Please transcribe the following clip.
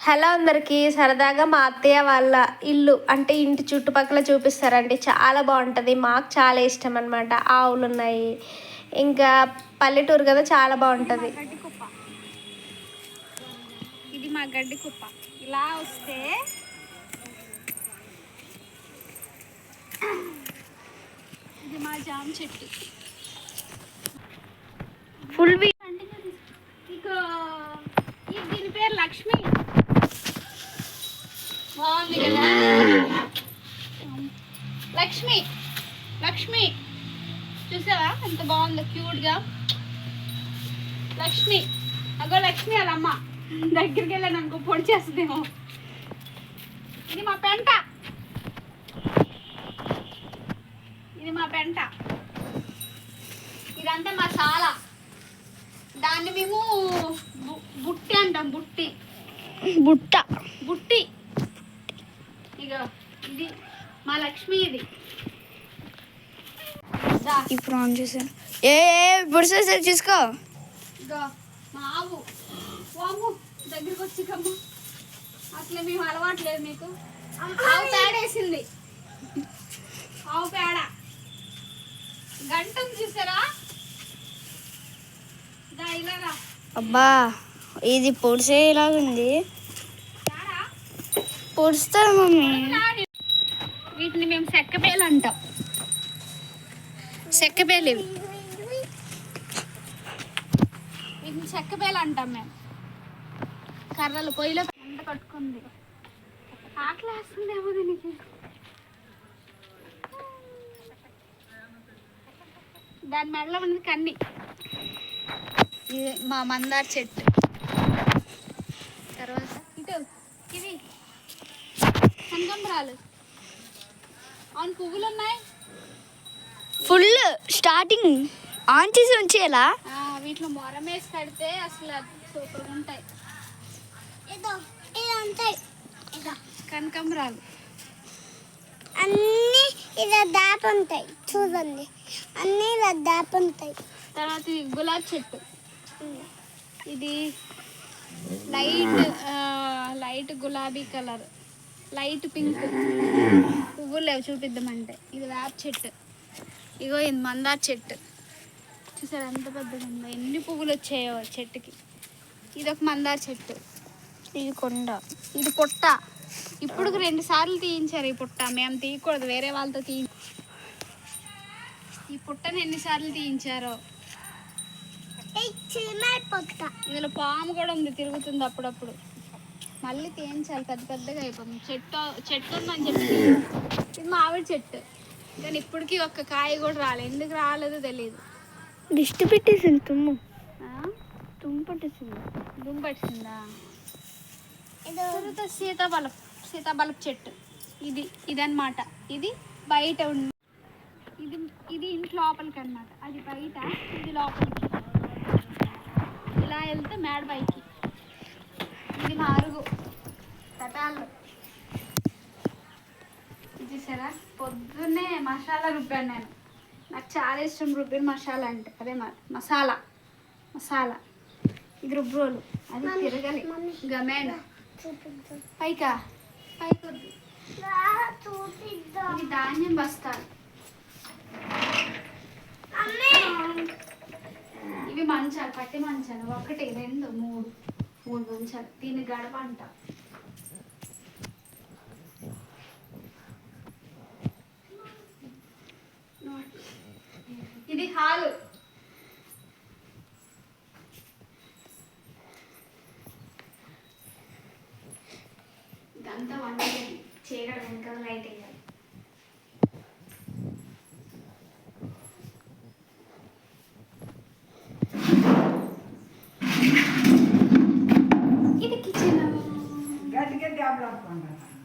Hello అందరికీ సరదాగా మా అత్తయ్య వాళ్ళ ఇల్లు అంటే ఇంటి చుట్టుపక్కల చూపిస్తారండి. చాలా బాగుంటుంది. మాకు చాలా ఇష్టం అనమాట ఆవులు ఉన్నాయి ఇంకా పల్లెటూరు కదా చాలా బాగుంటుంది. గడ్డి కుప్ప. ఇది మా గడ్డి కుప్ప. ఇలా వస్తే ఇది మా జామ చెట్టు. ఫుల్ ఇక ఈ దీని పేరు లక్ష్మి. బాగుంది కదా? లక్ష్మి లక్ష్మి. చూసావా? ఎంత బాగుందో క్యూట్గా లక్ష్మి అగో లక్ష్మి వాళ్ళ అమ్మ. దగ్గరికి వెళ్ళాను అనుకో పొడి చేస్తుందేమో. ఇది మా పెంట. ఇది మా పెంట. ఇదంతా మా సాల. దాన్ని మేము బుట్టి అంటాం బుట్టి. బుట్ట. బుట్టి. ఇక ఇది మా లక్ష్మి ఇది. ఇప్పుడు ఆన్ చేశాను ఏ బుర్స చూసుకో ఇగో మా ఆవు. వాము దగ్గరికి వచ్చి కమ్మ. అట్లా మేము అలవాట్లేదు మీకు. ఆవు పేడ వేసింది. ఆవు పేడ. గంటను చూసారా? అబ్బా ఇది పొడిసేలాగుంది పేడ పొడుస్తారు మమ్మీ. వీటిని మేము సెక్కపేలు అంటాం. సెక్కపేలు ఇవి. వీటిని చెక్కపేలు అంటాం మేము. కర్రలు పొయ్యిలో ఎండ కట్టుకుంది. ఆకలి వేస్తుందేమో దీనికి. దాని మెడలో ఉన్నది కన్ని. ఇది మా మందార చెట్టు తర్వాత ఇటు ఇది కనకాంబరాలు అవును పువ్వులు ఉన్నాయి ఫుల్ స్టార్టింగ్ ఆన్ చేసి ఉంచేలా ఆ, వీటిలో మొరం వేసి కడితే అసలు సూపర్గా ఉంటాయి. కనకాంబరాలు. అన్ని ఇలా దాప ఉంటాయి. చూడండి. అన్ని ఇలా దాప ఉంటాయి. తర్వాత ఇది గులాబీ చెట్టు. ఇది లైట్ లైట్ గులాబీ కలర్. లైట్ పింక్ పువ్వులు లేవు చూపిద్దామంటే. ఇది వేప చెట్టు. ఇగో ఇది మందార చెట్టు. చూసారు ఎంత పెద్దగా ఉందో? ఎన్ని పువ్వులు వచ్చాయో చెట్టుకి. ఇది ఒక మందార చెట్టు. ఇది కొండ. ఇది పుట్ట. ఇప్పుడు రెండు సార్లు తీయించారు ఈ పుట్ట. మేము తీయకూడదు వేరే వాళ్ళతో తీ ఈ పుట్టని ఎన్నిసార్లు తీయించారో. చిన్న పొట్ట. ఇందులో పాము కూడా ఉంది తిరుగుతుంది అప్పుడప్పుడు. మళ్ళీ తీయించాలి పెద్ద పెద్దగా అయిపోతుంది. చెట్టు చెట్టు ఉందని చెప్పి. ఇది మామిడి చెట్టు. కానీ ఇప్పటికీ ఒక్క కాయ కూడా రాలేదు ఎందుకు రాలేదో తెలియదు దిష్టి పెట్టేసింది తుమ్ము? తుమ్ము పట్టేసింది. దుమ్ము పట్టిందా? తర్వాత సీతాఫలం సీతాఫలపు చెట్టు. ఇది ఇదన్నమాట. ఇది బయట ఉంది ఇది ఇది ఇంటి లోపలికి అన్నమాట అది బయట ఇది లోపలికి. ఇలా వెళ్తే మేడ పైకి. ఇది అరుగు తటాలు ఇది చూసారా? పొద్దున్నే మసాలా రుబ్బాను నేను. నాకు చాలా ఇష్టం రుబ్బిన మసాలా అంటే. అదే మసాలా. మసాలా. ఇది రుబ్బురోలు అది తిరగలి. గమేన చూపిద్దాం. పైకా? పైకి వద్దు. రా, చూపిద్దాం. ఇది ధాన్యం బస్తాలు. ఇవి మంచాలు పట్టి మంచాలు. ఒకటి రెండు మూడు. శక్తిని గడపంట గడప అంట. ఇది హాలు. ఇదంతా వంట చీకటి వెనకాల లైట్ వేయాలి. Lampu.